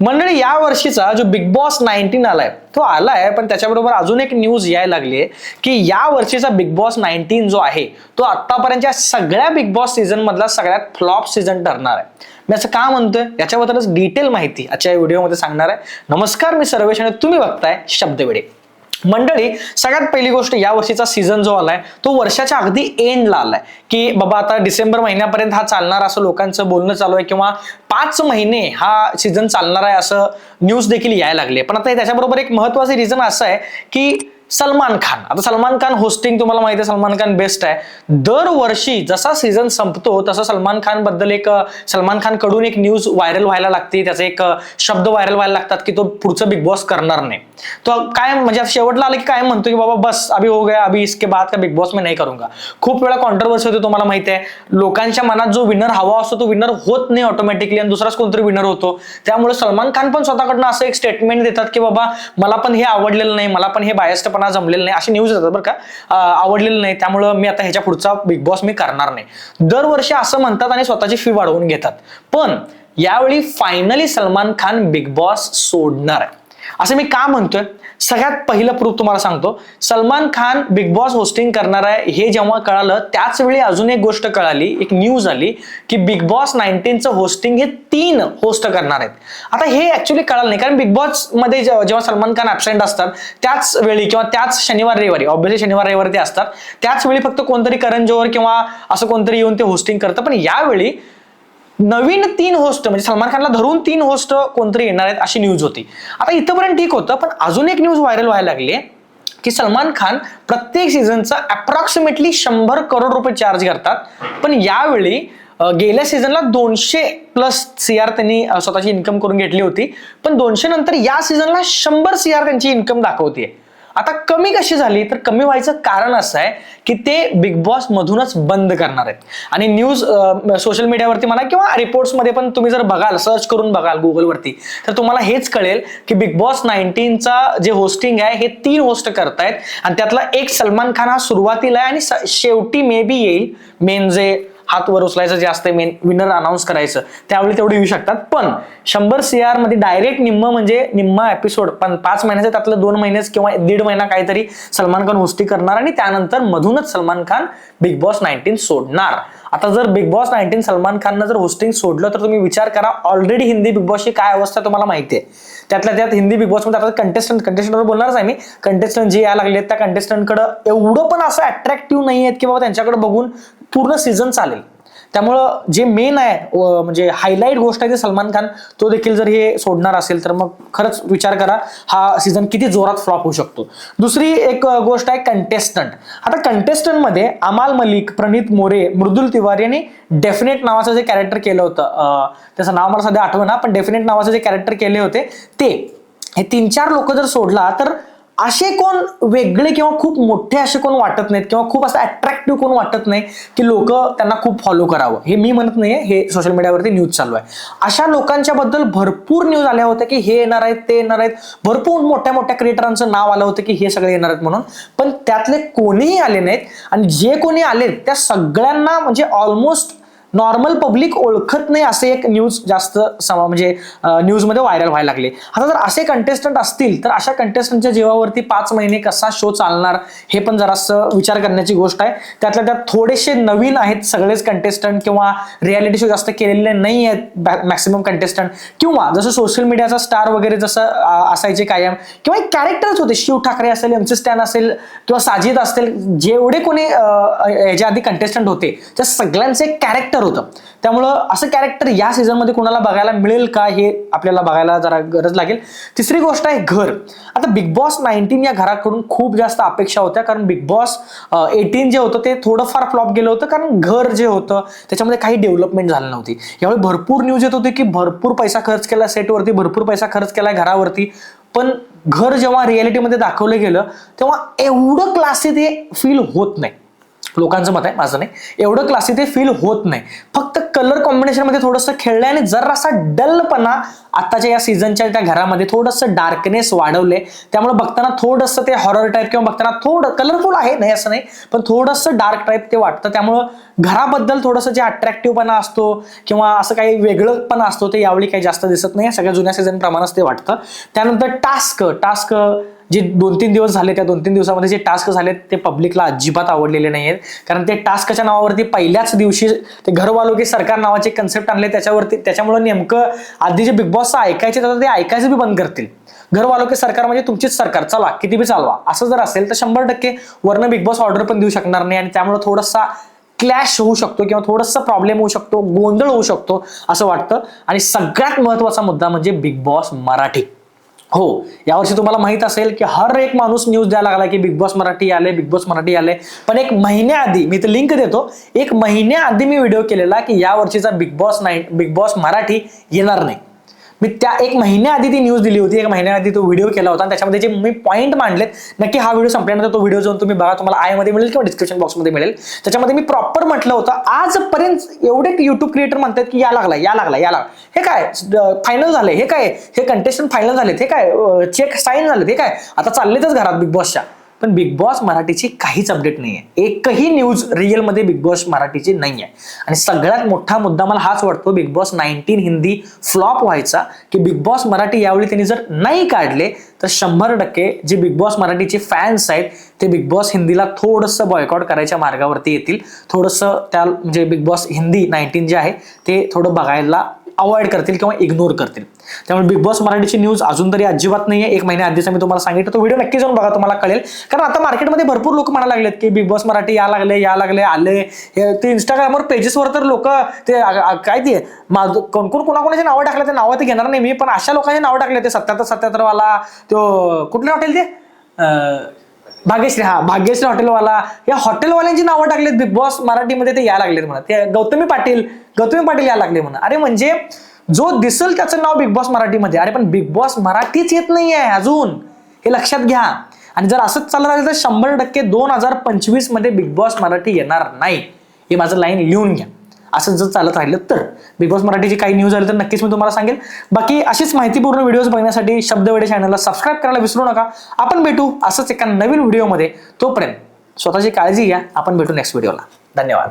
मंडळी या वर्षीचा जो बिग बॉस नाईन्टीन आलाय तो आलाय पण त्याच्याबरोबर अजून एक न्यूज यायला लागली आहे की या वर्षीचा बिग बॉस नाईन्टीन जो आहे तो आतापर्यंतच्या सगळ्या बिग बॉस सीझन मधला सगळ्यात फ्लॉप सीझन ठरणार आहे. मी असं का म्हणतोय? याच्याबद्दलच डिटेल माहिती आजच्या व्हिडिओमध्ये सांगणार आहे. नमस्कार मी सर्वेश आणि तुम्ही बघताय शब्दवेडे मंडळी सगळ्यात पहिली गोष्ट या वर्षीचा सीझन जो आलाय तो वर्षाच्या अगदी एंडला आलाय. की बाबा आता डिसेंबर महिन्यापर्यंत हा चालणार असं लोकांचं बोलणं चालू आहे किंवा पाच महिने हा सीझन चालणार आहे असं न्यूज देखील यायला लागली पण आता त्याच्याबरोबर एक महत्वाचं रिझन असं आहे की सलमान खान. आता सलमान खान होस्टिंग तुम्हाला माहिती आहे सलमान खान बेस्ट आहे. दरवर्षी जसा सीझन संपतो तसं सलमान खानबद्दल एक सलमान खानकडून एक न्यूज व्हायरल व्हायला लागते. त्याचे एक शब्द व्हायरल व्हायला लागतात की तो पुढचं बिग बॉस करणार नाही. तो काय म्हणजे शेवटला आलं की काय म्हणतो की बाबा बस अभी हो गया अभी इसके बाद का बिग बॉस मी नाही करूंगा. खूप वेळा कॉन्ट्रोवर्सी होते तुम्हाला माहिती आहे. लोकांच्या मनात जो विनर हवा असतो तो विनर होत नाही ऑटोमॅटिकली आणि दुसराच कोणतरी विनर होतो. त्यामुळे सलमान खान पण स्वतःकडनं असं एक स्टेटमेंट देतात की बाबा मला पण हे आवडलेलं नाही मला पण हे बायस्ट बायस्टपणा जमलेलं नाही अशी न्यूज येतात बरं का. आवडलेलं नाही त्यामुळं मी आता ह्याच्या पुढचा बिग बॉस मी करणार नाही. दरवर्षी असं म्हणतात आणि स्वतःची फी वाढवून घेतात. पण यावेळी finally Salman Khan big boss सोडणार आहे. असं मी का म्हणतोय? सगळ्यात पहिलं प्रूफ तुम्हाला सांगतो. Salman Khan big boss hosting करणार आहे हे जेव्हा कळालं त्याच वेळी अजून एक गोष्ट कळाली एक न्यूज आली की बिग बॉस नाईन्टीनचं होस्टिंग हे तीन होस्ट करणार आहेत. आता हे ऍक्च्युली कळालं नाही कारण बिग बॉसमध्ये जेव्हा सलमान खान ऍबसेंट असतात त्याच वेळी किंवा त्याच शनिवार रविवारी ऑब्व्हियसली शनिवार रविवारी ते असतात. त्याच वेळी फक्त कोणतरी करण जोहर किंवा असं कोणतरी येऊन ते होस्टिंग करतं पण यावेळी नवीन तीन होस्ट म्हणजे सलमान खानला धरून तीन होस्ट कोणतरी येणार आहेत अशी न्यूज होती. आता इथंपर्यंत ठीक होतं पण अजून एक न्यूज व्हायरल व्हायला लागली आहे की सलमान खान प्रत्येक सीझनचा अप्रॉक्सिमेटली शंभर करोड रुपये चार्ज करतात. पण यावेळी गेल्या सीझनला दोनशे प्लस सी आर त्यांनी स्वतःची इन्कम करून घेतली होती. पण दोनशे नंतर या सीझनला शंभर सी आर त्यांची इन्कम दाखवते आता कमी कशी झाली तर कमी व्हायचं कारण असं आहे की ते बिग बॉस मधूनच बंद करणार आहेत. आणि न्यूज सोशल मीडियावरती म्हणा किंवा रिपोर्ट्समध्ये पण तुम्ही जर बघाल सर्च करून बघाल गुगलवरती तर तुम्हाला हेच कळेल की बिग बॉस नाईन्टीनचा जे होस्टिंग आहे हे तीन होस्ट करतायत. आणि त्यातला एक सलमान खान हा सुरुवातीला आहे आणि स- शेवटी मे बी येईल मेन जे हात वर उचलायचं जे असतं मेन विनर अनाऊन्स करायचं त्यावेळी तेवढे येऊ शकतात. पण शंभर सीआरमध्ये डायरेक्ट निम्म म्हणजे निम्मा एपिसोड पण पाच महिन्याचे त्यातलं दोन महिनेच किंवा दीड महिना काहीतरी सलमान खान होस्टी करणार आणि त्यानंतर मधूनच Salman Khan big boss nineteen सोडणार. आता जर बिग बॉस नाईन्टीन सलमान खाननं जर होस्टिंग सोडलं तर तुम्ही विचार करा ऑलरेडी हिंदी बिग बॉसची काय अवस्था तुम्हाला माहिती आहे. त्यातल्या त्यात हिंदी बिग बॉसमध्ये आता कंटेस्टंट कंटेस्टंटवर बोलणारच आहे मी. कंटेस्टंट जे यायला लागले आहेत त्या कंटेस्टंटकडं एवढं पण असं अट्रॅक्टिव्ह नाही आहेत की बाबा त्यांच्याकडे बघून पूर्ण सीझन चालेल. त्यामुळं जे मेन आहे म्हणजे हायलाईट गोष्ट आहे ते सलमान खान तो देखील जर हे सोडणार असेल तर मग खरंच विचार करा हा सीझन किती जोरात फ्लॉप होऊ शकतो. दुसरी एक गोष्ट आहे कंटेस्टंट आता कंटेस्टंटमध्ये अमाल मलिक प्रणित मोरे मृदुल तिवारी यांनी डेफिनेट नावाचं जे कॅरेक्टर केलं होतं त्याचं नाव मला सध्या आठवण पण डेफिनेट नावाचं जे कॅरेक्टर केले होते ते. हे तीन चार लोक जर सोडला तर असे कोण वेगळे किंवा खूप मोठे असे कोण वाटत नाहीत किंवा खूप असं अट्रॅक्टिव्ह कोण वाटत नाही की लोक त्यांना खूप फॉलो करावं. हे मी म्हणत नाही हे सोशल मीडियावरती न्यूज चालू आहे. अशा लोकांच्या बद्दल भरपूर न्यूज आल्या होत्या की हे येणार आहेत ते येणार आहेत. भरपूर मोठ्या मोठ्या क्रिएटरांचं नाव आलं होतं की हे सगळे येणार आहेत म्हणून. पण त्यातले कोणीही आले नाहीत आणि जे कोणी आले त्या सगळ्यांना म्हणजे ऑलमोस्ट नॉर्मल पब्लिक ओळखत नाही असे एक न्यूज जास्त समा म्हणजे न्यूजमध्ये व्हायरल व्हायला लागले. आता जर असे कंटेस्टंट असतील तर अशा कंटेस्टंटच्या जीवावरती पाच महिने कसा शो चालणार हे पण जरासं विचार करण्याची गोष्ट आहे. त्यातल्या त्यात थोडेसे नवीन आहेत सगळेच कंटेस्टंट किंवा रियालिटी शो जास्त केलेले नाही आहेत मॅक्सिमम कंटेस्टंट किंवा जसं सोशल मीडियाचा स्टार वगैरे जसं असायचे कायम किंवा एक कॅरेक्टरच होते. शिव ठाकरे असेल एमसी स्टॅन असेल किंवा साजिद असतील जेवढे कोणी याच्या आधी कंटेस्टंट होते त्या सगळ्यांचे कॅरेक्टर कॅरेक्टर होतं. त्यामुळं असं कॅरेक्टर या सीझनमध्ये कुणाला कोणाला बघायला मिळेल का हे आपल्याला बघायला जरा गरज लागेल. तिसरी गोष्ट आहे घर. आता बिग बॉस नाईन्टीन या घराकडून खूप जास्त अपेक्षा होत्या. कारण बिग बॉस एटीन जे होतं ते थोडंफार फ्लॉप गेलं होतं. कारण घर जे होतं त्याच्यामध्ये काही डेव्हलपमेंट झाली नव्हती. यावेळी भरपूर न्यूज येत होती की भरपूर पैसा खर्च केला सेटवरती भरपूर पैसा खर्च केला घरावरती. पण घर जेव्हा रियालिटीमध्ये दाखवलं गेलं तेव्हा एवढं क्लासी ते फील होत नाही. लोकांचं मत आहे माझं नाही. एवढं क्लासी ते फील होत नाही. फक्त कलर कॉम्बिनेशनमध्ये थोडंसं खेळलंय आणि जरासा डलपणा आत्ताच्या या सीझनच्या त्या घरामध्ये थोडंसं डार्कनेस वाढवले त्यामुळे बघताना थोडंसं ते हॉरर टाईप किंवा बघताना थोडं कलरफुल आहे नाही असं नाही पण थोडंसं डार्क टाईप ते वाटतं. त्यामुळं घराबद्दल थोडंसं जे अट्रॅक्टिव्हपणा असतो किंवा असं काही वेगळंपणा असतो ते यावेळी काही जास्त दिसत नाही. सगळ्या जुन्या सीझन प्रमाणच ते वाटतं. त्यानंतर टास्क टास्क जे दोन तीन दिवस झाले त्या दोन तीन दिवसामध्ये जे टास्क झाले ते पब्लिकला अजिबात आवडलेले नाही आहेत कारण ते टास्कच्या नावावरती पहिल्याच दिवशी ते घरवालो की सरकार नावाचे कन्सेप्ट आणले त्याच्यावरती त्याच्यामुळे नेमकं आधी जे बिग बॉसचं ऐकायचे तर ते ऐकायचं बी बंद करतील. घरवालो की सरकार म्हणजे तुमचीच सरकार चला किती बी चालवा. असं जर असेल तर शंभर टक्के वरनं बिग बॉस ऑर्डर पण देऊ शकणार नाही आणि त्यामुळे थोडासा क्लॅश होऊ शकतो किंवा थोडंसं प्रॉब्लेम होऊ शकतो गोंधळ होऊ शकतो असं वाटतं. आणि सगळ्यात महत्त्वाचा मुद्दा म्हणजे बिग बॉस मराठी. हो यावर्षी तुम्हाला माहीत असेल की हर एक माणूस न्यूज द्यायला लागला की बिग बॉस मराठी आले बिग बॉस मराठी आले. पण एक महिन्याआधी मी तर लिंक देतो एक महिन्याआधी मी व्हिडिओ केलेला की या वर्षीचा बिग बॉस नाही बिग बॉस मराठी येणार नाही. मी त्या एक महिन्याआधी ती न्यूज दिली होती. एक महिन्याआधी तो व्हिडिओ केला होता. आणि त्याच्यामध्ये जे मी पॉईंट मांडलेत नक्की हा व्हिडिओ संपल्यानंतर तो व्हिडिओ जाऊन तुम्ही बघा तुम्हाला आयमध्ये मिळेल किंवा डिस्क्रिप्शन बॉक्समध्ये मिळेल. त्याच्यामध्ये मी प्रॉपर म्हटलं होतं आजपर्यंत एवढे युट्यूब क्रिएटर म्हणतात की या लागला या लागला या लागला. हे काय? फायनल झाले हे काय? हे कंटेस्टंट फायनल झालेत. हे काय? चेक साईन झालेत. हे काय? आता चाललेतच घरात बिग बॉसच्या पण बिग बॉस मराठीची काहीच अपडेट नाही आहे एकही न्यूज रिअलमध्ये बिग बॉस मराठीची नाही आहे आणि सगळ्यात मोठा मुद्दा मला हाच वाटतो big boss nineteen Hindi flop व्हायचा की बिग बॉस मराठी यावेळी त्यांनी जर नाही काढले तर शंभर टक्के जे बिग बॉस मराठीचे फॅन्स आहेत ते बिग बॉस हिंदीला थोडंसं बॉयकॉट करायच्या मार्गावरती येतील. थोडंसं त्या म्हणजे बिग बॉस हिंदी नाईन्टीन जे आहे ते थोडं बघायला अवॉइड करतील किंवा इग्नोर करतील. त्यामुळे बिग बॉस मराठीची न्यूज अजून तरी अजिबात नाही आहे एक महिन्या आधीच मी तुम्हाला सांगितलं. तो व्हिडिओ नक्की जाऊन बघा तुम्हाला कळेल. कारण आता मार्केटमध्ये भरपूर लोक म्हणायला लागलेत की बिग बॉस मराठी या लागले या लागले आले. हे ते इंस्टाग्रामवर पेजेसवर तर लोक ते काय ते माझं कोण कोण कोणाकोणाचे नावं टाकले ते नावं ते घेणार नाही मी पण अशा लोकांचे नावं टाकले ते सत्याहत्तर सत्याहत्तरवाला तो कुठले हॉटेल ते? भाग्यश्री हा भाग्यश्री हॉटेलवाला या हॉटेलवाल्यांची नावं टाकलेत बिग बॉस मराठीमध्ये ते या लागलेत म्हणा. ते गौतमी पाटील गौतमी पाटील यायला लागले म्हणा अरे म्हणजे जो दिसल त्याचं नाव बिग बॉस मराठीमध्ये. अरे पण बिग बॉस मराठीच येत नाही आहे अजून. हे लक्षात घ्या. आणि जर असंच चाललं राहिलं तर शंभर टक्के दोन हजार पंचवीसमध्ये बिग बॉस मराठी येणार नाही. हे माझं लाईन लिहून घ्या. असं जर चालत राहिलं तर. बिग बॉस मराठीची काही न्यूज आली तर नक्कीच मी तुम्हाला सांगेल. बाकी अशीच माहितीपूर्ण व्हिडिओज बघण्यासाठी शब्दवेडे चॅनलला सबस्क्राईब करायला विसरू नका. आपण भेटू असंच एका नवीन व्हिडिओमध्ये तोपर्यंत स्वतःची काळजी घ्या. आपण भेटू नेक्स्ट व्हिडिओला धन्यवाद.